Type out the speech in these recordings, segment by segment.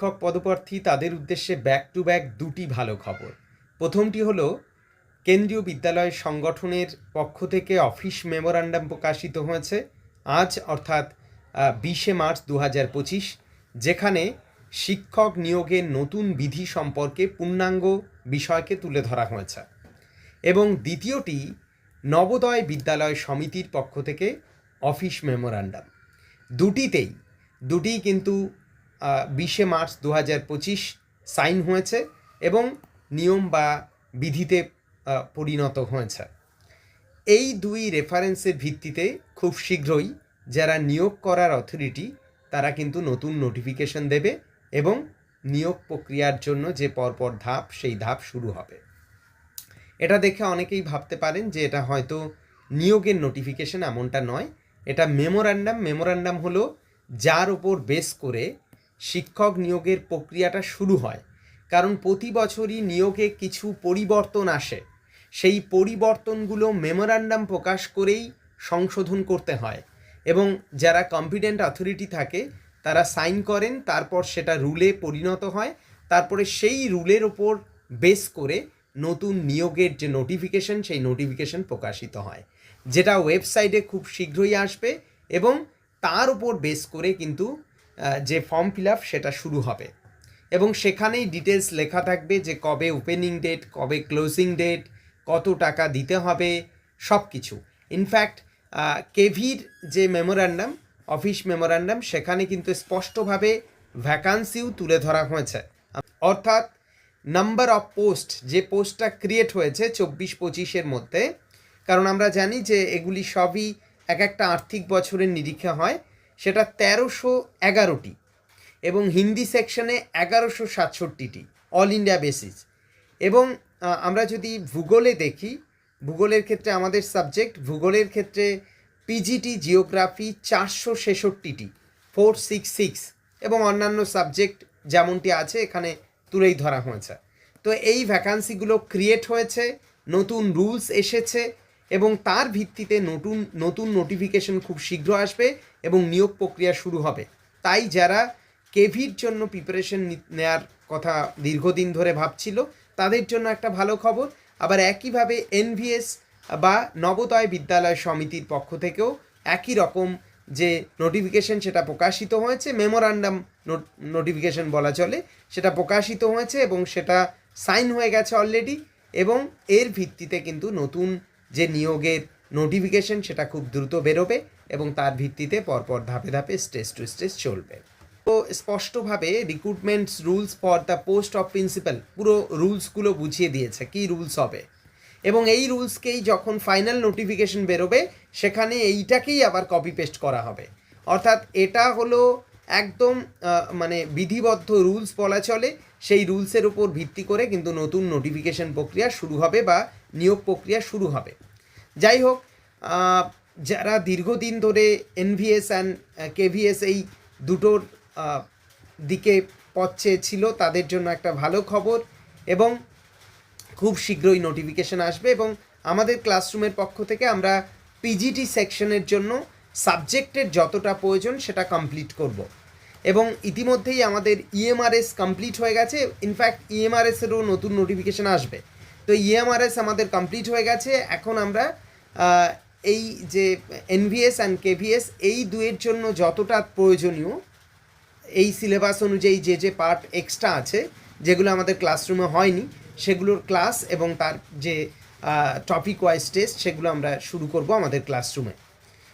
শিক্ষক পদপ্রার্থী তাদের উদ্দেশ্যে ব্যাক টু ব্যাক দুটি ভালো খবর। প্রথমটি হলো, কেন্দ্রীয় বিদ্যালয় সংগঠনের পক্ষ থেকে অফিস মেমোরান্ডাম প্রকাশিত হয়েছে আজ, অর্থাৎ বিশে মার্চ দু পঁচিশ, যেখানে শিক্ষক নিয়োগের নতুন বিধি সম্পর্কে পূর্ণাঙ্গ বিষয়কে তুলে ধরা হয়েছে। এবং দ্বিতীয়টি, নবোদয় বিদ্যালয় সমিতির পক্ষ থেকে অফিস মেমোরান্ডাম দুটিতেই দুটি কিন্তু বিশে মার্চ দু হাজার পঁচিশ সাইন হয়েছে এবং নিয়ম বা বিধিতে পরিণত হয়েছে। এই দুই রেফারেন্সের ভিত্তিতে খুব শীঘ্রই যারা নিয়োগ করার অথরিটি তারা কিন্তু নতুন নোটিফিকেশন দেবে এবং নিয়োগ প্রক্রিয়ার জন্য যে পরপর ধাপ, সেই ধাপ শুরু হবে। এটা দেখে অনেকেই ভাবতে পারেন যে এটা হয়তো নিয়োগের নোটিফিকেশন এমনটা নয়। এটা মেমোরান্ডাম মেমোরান্ডাম হলো যার ওপর বেস করে শিক্ষক নিয়োগের প্রক্রিয়াটা শুরু হয়। কারণ প্রতি বছরই নিয়োগে কিছু পরিবর্তন আসে। সেই পরিবর্তনগুলো মেমোরান্ডাম প্রকাশ করেই সংশোধন করতে হয় এবং যারা কম্পিটেন্ট অথরিটি থাকে, তারা সাইন করেন, তারপর সেটা রুলে পরিণত হয়, তারপরে সেই রুলের ওপর বেস করে নতুন নিয়োগের যে নোটিফিকেশন, সেই নোটিফিকেশন প্রকাশিত হয়, যেটা ওয়েবসাইটে খুব শীঘ্রই আসবে এবং তার উপর বেস করে কিন্তু যে ফর্ম ফিল আপ সেটা শুরু হবে। এবং সেখানেই ডিটেলস লেখা থাকবে যে কবে ওপেনিং ডেট কবে ক্লোজিং ডেট কত টাকা দিতে হবে সব কিছু ইনফ্যাক্ট কেভির যে মেমোরান্ডাম অফিস মেমোরান্ডাম সেখানে কিন্তু স্পষ্টভাবে ভ্যাকান্সিও তুলে ধরা হয়েছে। অর্থাৎ নাম্বার অফ পোস্ট যে পোস্টটা ক্রিয়েট হয়েছে চব্বিশ পঁচিশের মধ্যে, কারণ আমরা জানি যে এগুলি সবই এক একটা আর্থিক বছরের নিরীক্ষা হয় সেটা তেরোশো এগারোটি এবং হিন্দি সেকশনে এগারোশো সাতষট্টিটি অল ইন্ডিয়া বেসিস এবং আমরা যদি ভূগোলে দেখি, ভূগোলের ক্ষেত্রে আমাদের সাবজেক্ট ভূগোলের ক্ষেত্রে পিজিটি জিওগ্রাফি চারশো ছেষট্টিটি ফোর সিক্স সিক্স এবং অন্যান্য সাবজেক্ট যেমনটি আছে, এখানে তুলেই ধরা হয়েছে। তো এই ভ্যাকান্সিগুলো ক্রিয়েট হয়েছে, নতুন রুলস এসেছে এবং তার ভিত্তিতে নতুন নতুন নোটিফিকেশন খুব শীঘ্র আসবে এবং নিয়োগ প্রক্রিয়া শুরু হবে। তাই যারা কেভির জন্য প্রিপারেশন নেওয়ার কথা দীর্ঘদিন ধরে ভাবছিল, তাদের জন্য একটা ভালো খবর। আবার একইভাবে এনভিএস বা নবোদয় বিদ্যালয় সমিতির পক্ষ থেকেও একই রকম যে নোটিফিকেশন সেটা প্রকাশিত হয়েছে মেমোরান্ডাম নোটিফিকেশন বলা চলে, সেটা প্রকাশিত হয়েছে এবং সেটা সাইন হয়ে গেছে অলরেডি এবং এর ভিত্তিতে কিন্তু নতুন যে নিয়োগের নোটিফিকেশন সেটা খুব দ্রুত বেরোবে এবং তার ভিত্তিতে পরপর ধাপে ধাপে স্টেজ টু স্টেজ চলবে। তো স্পষ্টভাবে recruitments rules for the post of principal পুরো রুলসগুলো বুঝিয়ে দিয়েছে কী রুলস হবে। এবং এই রুলসকেই যখন ফাইনাল নোটিফিকেশন বেরোবে সেখানে এইটাকেই আবার কপি পেস্ট করা হবে। অর্থাৎ এটা হলো একদম মানে বিধিবদ্ধ রুলস বলা চলে, সেই রুলসের উপর ভিত্তি করে কিন্তু নতুন নোটিফিকেশন প্রক্রিয়া শুরু হবে বা নিয়োগ প্রক্রিয়া শুরু হবে। যাই হোক যারা দীর্ঘদিন ধরে এনভিএস অ্যান্ড কেভিএস এই দুটোর দিকে পথ ছিল তাদের জন্য একটা ভালো খবর এবং খুব শীঘ্রই নোটিফিকেশন আসবে এবং আমাদের ক্লাসরুমের পক্ষ থেকে আমরা পিজিটি সেকশনের জন্য সাবজেক্টের যতটা প্রয়োজন সেটা কমপ্লিট করব। এবং ইতিমধ্যেই আমাদের ইএমআরএস কমপ্লিট হয়ে গেছে। ইনফ্যাক্ট ইএমআরএসেরও নতুন নোটিফিকেশন আসবে। তো ইএমআরএস আমাদের কমপ্লিট হয়ে গেছে। এখন আমরা এই যে এনভিএস অ্যান্ড কেভিএস এই দুয়ের জন্য যতটা প্রয়োজনীয়, এই সিলেবাস অনুযায়ী যে যে পার্ট এক্সট্রা আছে, যেগুলো আমাদের ক্লাসরুমে হয়নি, সেগুলোর ক্লাস এবং তার যে টপিক ওয়াইজ টেস্ট সেগুলো আমরা শুরু করব আমাদের ক্লাসরুমে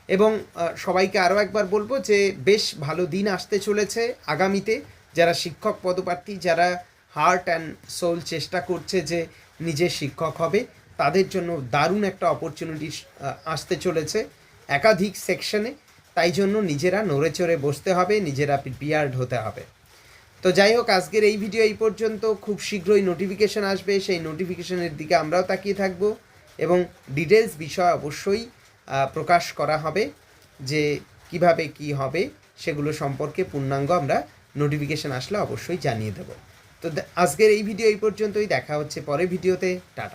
এবং সবাইকে আরও একবার বলব যে বেশ ভালো দিন আসতে চলেছে আগামীতে। যারা শিক্ষক পদপ্রার্থী, যারা হার্ট অ্যান্ড সোল চেষ্টা করছে যে নিজে শিক্ষক হবে, তাদের জন্য দারুণ একটা অপরচুনিটি আসতে চলেছে একাধিক সেকশনে তাই জন্য নিজেরা নড়ে চড়ে বসতে হবে, নিজেরা প্রিপেয়ার্ড হতে হবে। তো যাই হোক, আজকের এই ভিডিও এই পর্যন্ত। খুব শীঘ্রই নোটিফিকেশান আসবে। সেই নোটিফিকেশনের দিকে আমরাও তাকিয়ে থাকব এবং ডিটেলস বিষয় অবশ্যই প্রকাশ করা হবে যে কীভাবে কি হবে সেগুলো সম্পর্কে পূর্ণাঙ্গ আমরা নোটিফিকেশন আসলে অবশ্যই জানিয়ে দেব। তো আজকের এই ভিডিও এই পর্যন্তই। দেখা হচ্ছে পরে ভিডিওতে টাটা।